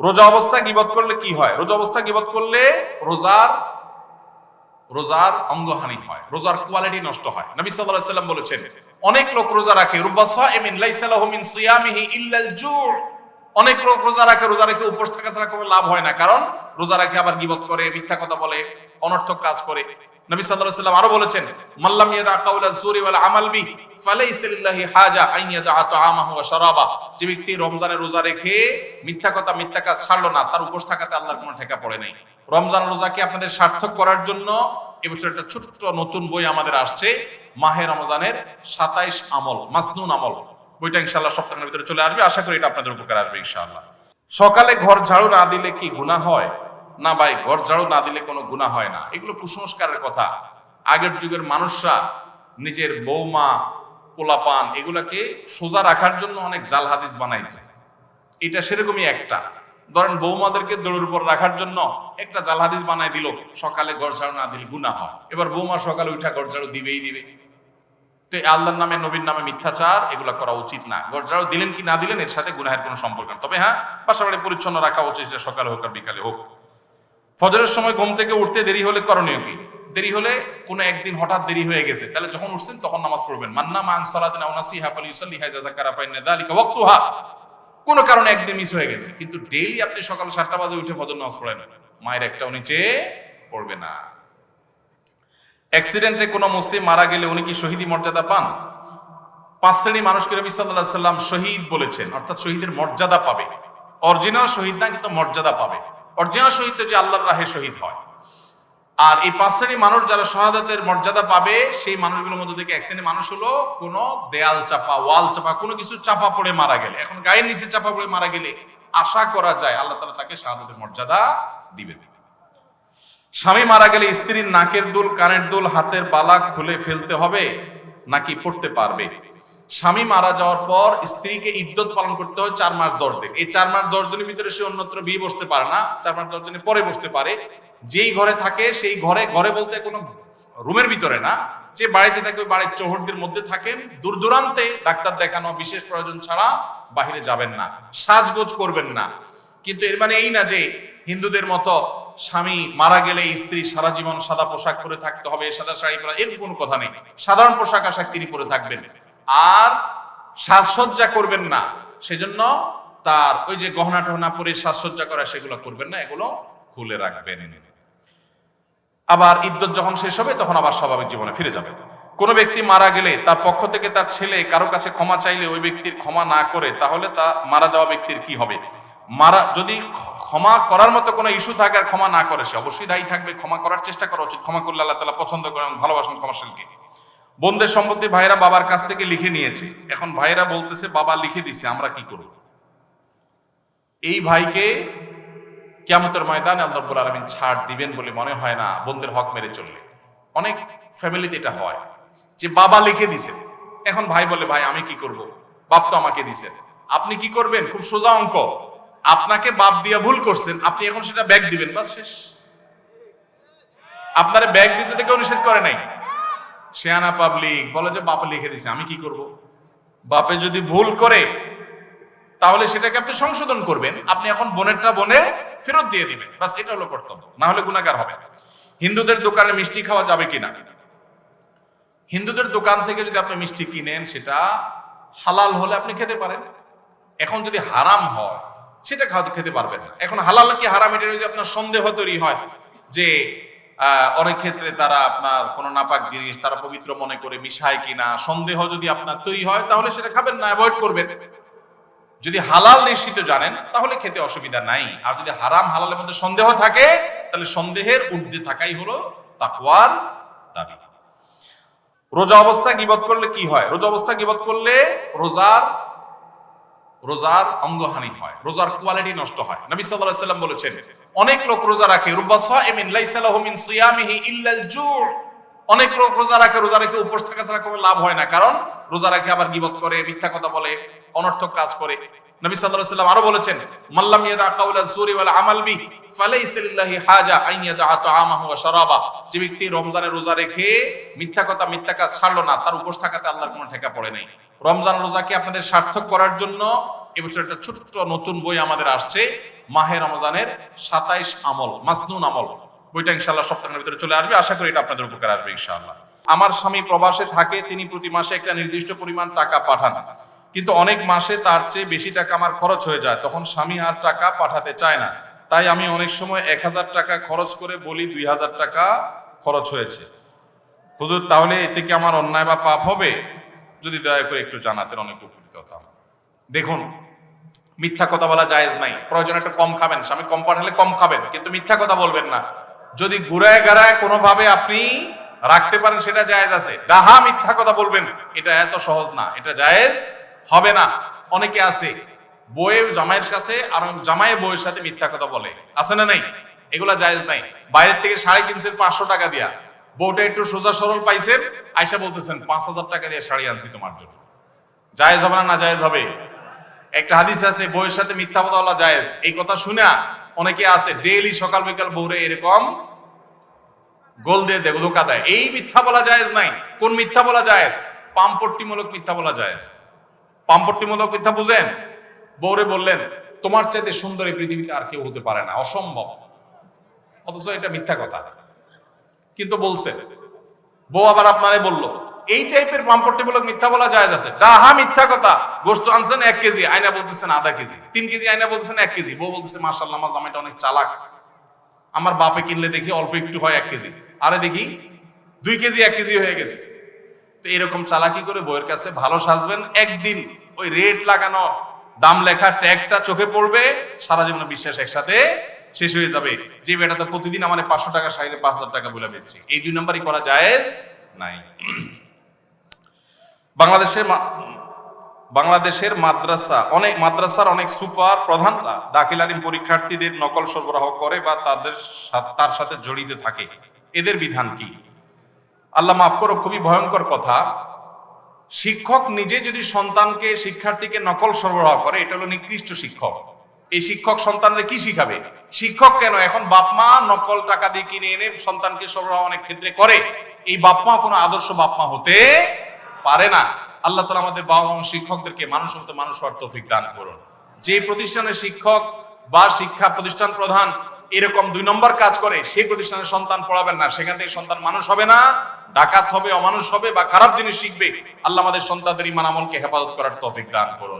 রোজা অবস্থা গিবত করলে কি হয়? রোজা অবস্থা গিবত করলে রোজার রোজার অঙ্গহানি হয়, রোজার কোয়ালিটি নষ্ট হয়। নবী সাল্লাল্লাহু আলাইহি সাল্লাম বলেছেন, অনেক লোক রোজা রাখে, রুব্বা সাইমিন লাইসা লাহু মিন সিয়ামিহি ইল্লাল জু' অনেক লোক রোজা রাখে, রোজা রেখে উপোস থাকা ছাড়া কোনো লাভ হয় না, কারণ রোজা রাখে আবার গিবত করে, মিথ্যা কথা বলে, অনর্থক কাজ করে। নবী সাল্লাল্লাহু আলাইহি সাল্লাম আরও বলেছেন মাল্লাম ইয়াদা কাউলা জুরি ওয়াল আমাল বি ফালাইসা লিল্লাহি হাজা আন ইয়াদা তাআমাহু ওয়া শারাবা যে ব্যক্তি রমজানে রোজা রেখে মিথ্যা কথা, মিথ্যা কাজ ছাড়লো না, তার উপোস থাকাতে আল্লাহর কোনো ঠেকা পড়ে নাই। রমজান রোজাকে আপনাদের সার্থক করার জন্য এবছর একটা ছোট্ট নতুন বই আমাদের আসছে, মাহে রমজানের সাতাইশ আমল, মাসনুন আমল। বইটা ইনশাল্লাহ সপ্তাহের ভিতরে চলে আসবে, আশা করি এটা আপনাদের উপকার আসবে ইনশাআল্লাহ। সকালে ঘর ঝাড়ু না দিলে কি গুনাহ হয়? না ভাই, ঘর ঝাড়ু না দিলে কোনো গুনাহ হয় না। এগুলো কুসংস্কারের কথা। আগের যুগের মানুষরা নিজের বৌমা, পোলাপান এগুলাকে সোজা রাখার জন্য অনেক জাল হাদিস বানাইতো। এটা সেরকমই একটা। ধরেন বৌমাদেরকে দৌড়ের উপর রাখার জন্য একটা জাল হাদিস বানাই দিল, সকালে ঘর ঝাড়ু না দিলে গুনাহ হয়। এবার বৌমা সকালে উঠা ঘর ঝাড়ু দিবেই দিবে। তো আল্লাহর নামে, নবীর নামে মিথ্যাচার, এগুলো করা উচিত না। ঘর ঝাড়ু দিলেন কি না দিলেন, এর সাথে গুনাহের কোনো সম্পর্ক তবে হ্যাঁ পাশাপাশি পরিচ্ছন্ন রাখা উচিত সকালে হোক আর বিকালে হোক। ফজরের সময় ঘুম থেকে উঠতে দেরি হলে করণীয় কি? দেরি হলে কোনো একদিন হঠাৎ দেরি হয়ে গেছে, তাহলে যখন উঠছেন তখন নামাজ পড়বেন। মান্না মান সালাতিন আও নাসিহা ফালিউসাল্লিহা জাযাকারা ফাইন্না যালিকা ওয়াক্তুহা। কোনো কারণে একদিন মিস হয়ে গেছে, কিন্তু ডেইলি আপনি সকাল সাতটা বাজে উঠে ফজর নামাজ পড়েন। মায়ের একটাও নিচে পড়বে না। অ্যাক্সিডেন্টে কোনো মুসলিম মারা গেলে উনি কি শহীদি মর্যাদা পান? পাঁচ শ্রেণি মানুষকে নবী সাল্লাল্লাহু সাল্লাম শহীদ বলেছেন? অর্থাৎ শহীদের মর্যাদা পাবে। অরিজিনাল শহীদ না, কিন্তু মর্যাদা পাবে। অরিজিনাল শহীদ যে আল্লাহর রাহে শহীদ হয়। আর এই পাঁচ শ্রেণি মানুষ যারা শাহাদাতের মর্যাদা পাবে, সেই মানুষগুলোর মধ্যে থেকে এক শ্রেণি মানুষ হলো কোনো দেয়াল চাপা, ওয়াল চাপা, কোনো কিছু চাপা পড়ে মারা গেলে। এখন গায়ের নিচে চাপা পড়ে মারা গেলে আশা করা যায় আল্লাহ তালা তাকে শাহাদাতের মর্যাদা দিবে স্বামী মারা গেলে স্ত্রীর নাকের দুল, কানের দুল, হাতের বালা খুলে ফেলতে হবে, নাকি পড়তে পারবে? স্বামী মারা যাওয়ার পর স্ত্রীকে ইদ্যত পালন করতে হয় চার মাস দশ দিন। এই চার মাস দশ দিনের ভিতরে সে অন্যত্র বিয়ে বসতে পারে না, চার মাস দশ দিনের পরে বসতে পারে। যেই ঘরে থাকে, সেই ঘরে ঘরে বলতে কোনো রুমের ভিতরে না, যে বাড়িতে থাকে ওই বাড়ির চৌহদ্দির মধ্যে থাকেন। দূর দূরান্তে ডাক্তার দেখানো বিশেষ প্রয়োজন ছাড়া বাহিরে যাবেন না, সাজগোজ করবেন না। কিন্তু এর মানে এই না যে হিন্দুদের মতো স্বামী মারা গেলে স্ত্রী সারা জীবন সাদা পোশাক পরে থাকতে হবে, সাদা শাড়ি পরা এর কোনো কথা নেই। সাধারণ পোশাক আশাক তিনি পরে থাকবেন। আর সাজসজ্জা করবেন না। সেজন্য তার ওই যে গহনা টহনা পরে সাজসজ্জা করা সেগুলো করবেন না, এগুলো খুলে রাখবেন। আবার ইদ্যত যখন শেষ হবে, তখন আবার স্বাভাবিক জীবনে ফিরে যাবে। কোনো ব্যক্তি মারা গেলে, তার পক্ষ থেকে তার ছেলে কারও কাছে ক্ষমা চাইলে ওই ব্যক্তির ক্ষমা না করে, তাহলে তা মারা যাওয়া ব্যক্তির কি হবে? মারা, যদি ক্ষমা করার মতো কোনো ইস্যু থাকে আর ক্ষমা না করে, সে অবশ্যই দায়ী থাকবে। ক্ষমা করার চেষ্টা করা উচিত। ক্ষমা করলে আল্লাহ তালা পছন্দ করেন ভালোবাসেন ক্ষমাশীলকে। বোনদের সম্পত্তি ভাইরা বাবার কাছ থেকে লিখে নিয়েছে। এখন ভাইরা বলতেছে, বাবা, লিখে দিছে, আমরা কি করব? এই ভাইকে কিয়ামতের ময়দানে আল্লাহ রাব্বুল আলামিন ছাড় দিবেন বলে মনে হয় না বোনদের হক মেরে চললে। অনেক ফ্যামিলিতে এটা হয় যে বাবা লিখে দিছে। এখন ভাই বলে, ভাই, আমি কি করব? বাপ তো আমাকে দিছে। আপনি কি করবেন? খুব সোজা অঙ্ক। আপনাকে বাপ দিয়া ভুল করছেন, আপনি এখন সেটা ব্যাগ দিবেন, বাস শেষ। আপনারে ব্যাগ দিতে থেকে নিষেধ করে নাই। শেয়ানা পাবলিক, বলে যে বাপে লিখে দিছে, আমি কি করব? বাপে যদি ভুল করে, তাহলে সেটাকে আপনি সংশোধন করবেন। আপনি এখন বোনেরটা বনে ফেরত দিয়ে দিবেন। বাস এটা হলো কর্তব্য। না হলে গুণাগার হবে হিন্দুদের দোকানে মিষ্টি খাওয়া যাবে কিনা? হিন্দুদের দোকান থেকে যদি আপনি মিষ্টি কিনেন, সেটা হালাল হলে আপনি খেতে পারেন। এখন যদি হারাম হয়, সেটা খেতে পারবেন না। এখন হালাল কি হারাম, এটা যদি আপনার সন্দেহ তৈরি হয়, যে অনেক ক্ষেত্রে তারা আপনার কোন নাপাক জিনিস তারা পবিত্র মনে করে মিশায় কিনা, সন্দেহ যদি আপনার তৈরি হয়, তাহলে সেটা খাবেন না অ্যাভয়েড করবেন। যদি হালাল নিশ্চিত জানেন, তাহলে খেতে অসুবিধা নাই। আর যদি হারাম, হালালের মধ্যে সন্দেহ থাকে, তাহলে সন্দেহের ঊর্ধ্বে থাকাই হলো তাকওয়ার দাবি। রোজা অবস্থা গিবত করলে কি হয়? রোজা অবস্থা গিবত করলে রোজার রোজার অঙ্গহানি হয়। রোজার কোয়ালিটি নষ্ট হয়। নবী সাল্লাল্লাহু আলাইহি সাল্লাম বলেছেন অনেক লোক রোজা রাখে। অনেক লোক রোজা রাখে, রোজা রেখে উপোস থাকা ছাড়া কোনো লাভ হয় না। কারণ রোজা রাখে আবার গিবত করে, মিথ্যা কথা বলে, অনর্থক কাজ করে। নবী সাল্লাম আরও বলেছেন মাল্লাম ইয়াদা কাউলা ওয়াল আমাল বি হাজা শারাবা। যে ব্যক্তি রমজানে রোজা রেখে মিথ্যা কথা, মিথ্যা কাজ ছাড়লো না, তার উপোস থাকাতে আল্লাহর কোনো ঠেকা পড়ে নাই। রমজান রোজাকে আপনাদের সার্থক করার জন্য এবছর একটা ছোট্ট নতুন বই আমাদের আসছে মাহে রমজানের সাতাইশ আমল মাসনুন আমল। বইটা ইনশাল্লাহ সপ্তাহের ভিতরে চলে আসবে। আশা করি এটা আপনাদের উপকার আসবে ইনশাআল্লাহ। আমার স্বামী প্রবাসে থাকে, তিনি প্রতি মাসে একটা নির্দিষ্ট পরিমাণ টাকা পাঠান। কিন্তু অনেক মাসে তার চেয়ে বেশি টাকা আমার খরচ হয়ে যায়। তখন স্বামী আর টাকা পাঠাতে চায় না। তাই আমি অনেক সময় এক হাজার টাকা খরচ করে বলি, দুই হাজার টাকা খরচ হয়েছে। হুজুর, তাহলে এতে কি আমার অন্যায় বা পাপ হবে? যদি দয়া করে একটু জানাতেন, অনেক উপকৃত হতাম। দেখুন মিথ্যা কথা বলা জায়েজ নাই। প্রয়োজন একটু কম খাবেন। স্বামী কম পাঠালে কম খাবেন, কিন্তু মিথ্যা কথা বলবেন না। যদি ঘুরায় গাড়ায় কোনোভাবে আপনি রাখতে পারেন, সেটা জায়েজ আছে। ডাহা মিথ্যা কথা বলবেন, এটা এত সহজ না, এটা জায়েজ হবে না। অনেকে আছে বইয়ের জামাইয়ের সাথে আর জামাই বইয়ের সাথে মিথ্যা কথা বলে। আছে না নাই? এগুলা জায়েজ নাই। বাইরের থেকে শাড়ি কিনছেন পাঁচশো টাকা দিয়া। বউটা একটু সোজা সরল পাইছেন আয়সা বলতেছেন, পাঁচ হাজার টাকা দিয়ে শাড়ি আনছি তোমার জন্য। জায়েজ হবে না না জায়েজ হবে? একটা হাদিস আছে বউয়ের সাথে মিথ্যা কথা বলা জায়েজ। এই কথা শুনে অনেকে আছে ডেইলি সকাল বিকাল বউরে এরকম গোল দিয়ে দেয়, ধোকা দেয়। এই মিথ্যা বলা জায়েজ নাই। কোন মিথ্যা বলা জায়েজ? পাম্পট্টিমূলক মিথ্যা বলা জায়েজ। পাম্পট্টিমূলক মিথ্যা বুঝেন? বউরে বললেন, তোমার চাইতে সুন্দর এই পৃথিবীতে আর কেউ হতে পারে না, অসম্ভব। অথচ এটা মিথ্যা কথা। কিন্তু বলছে, বউ আবার আপনারে বলল এই টাইপের পাম্পট্টিমূলক মিথ্যা বলা যায় আছে। ডাহা মিথ্যা কথা। গোস্ত আনছেন এক কেজি, আয়না বলতেছেন আধা কেজি। তিন কেজি আয়না বলতেছেন এক কেজি। বউ বলতেছে মার্শাল্লাহ আমার জামাইটা অনেক চালাক। আমার বাপে কিনলে দেখি অল্প একটু হয় এক কেজি। আরে দেখি, দুই কেজি, এক কেজি হয়ে গেছে। তো এরকম চালাকি করে বইয়ের কাছে ভালো সাজবেন। একদিন ওই রেট লাগানো, দাম লেখা ট্যাগটা চোখে পড়বে, সারা জীবন বিশ্বাস একসাথে শেষ হয়ে যাবে। যে বেটা তো প্রতিদিন আমার পাঁচশো টাকা সাইডে পাঁচ হাজার টাকা বলে বেচছে। এই দুই নম্বরই করা জায়েজ নাই। বাংলাদেশের মা- বাংলাদেশের মাদ্রাসা, অনেক মাদ্রাসার অনেক সুপার প্রধানরা দাখিলারিম পরীক্ষার্থীদের নকল সরবরাহ করে বা তাদের তার সাথে জড়িত থাকে। এদের বিধান কি? আল্লাহ মাফ করো, খুবই ভয়ঙ্কর কথা। শিক্ষক নিজে যদি সন্তানকে, শিক্ষার্থীকে নকল সরবরাহ করে, এটা হলো নিকৃষ্ট শিক্ষক। এই শিক্ষক সন্তানদের কি শিখাবে? শিক্ষক কেন? এখন বাপ মা নকল টাকা দিয়ে কিনে এনে সন্তানকে সরবরাহ অনেক ক্ষেত্রে করে। এই বাপ মা কোনো আদর্শ বাপ মা হতে পারে না, আল্লাহ তালা আমাদের বাবা মা শিক্ষকদেরকে মানুষ মতো মানুষ হওয়ার তৌফিক দান করুন। যে প্রতিষ্ঠানের শিক্ষক বা শিক্ষা প্রতিষ্ঠান প্রধান এরকম দুই নম্বর কাজ করে, সেই প্রতিষ্ঠানের সন্তান পড়াবেন না। সেখান থেকে সন্তান মানুষ হবে না, ডাকাত হবে, অমানুষ হবে বা খারাপ জিনিস শিখবে। আল্লাহ আমাদের সন্তানদের ইমান আমলকে হেফাজত করার তৌফিক দান করুন।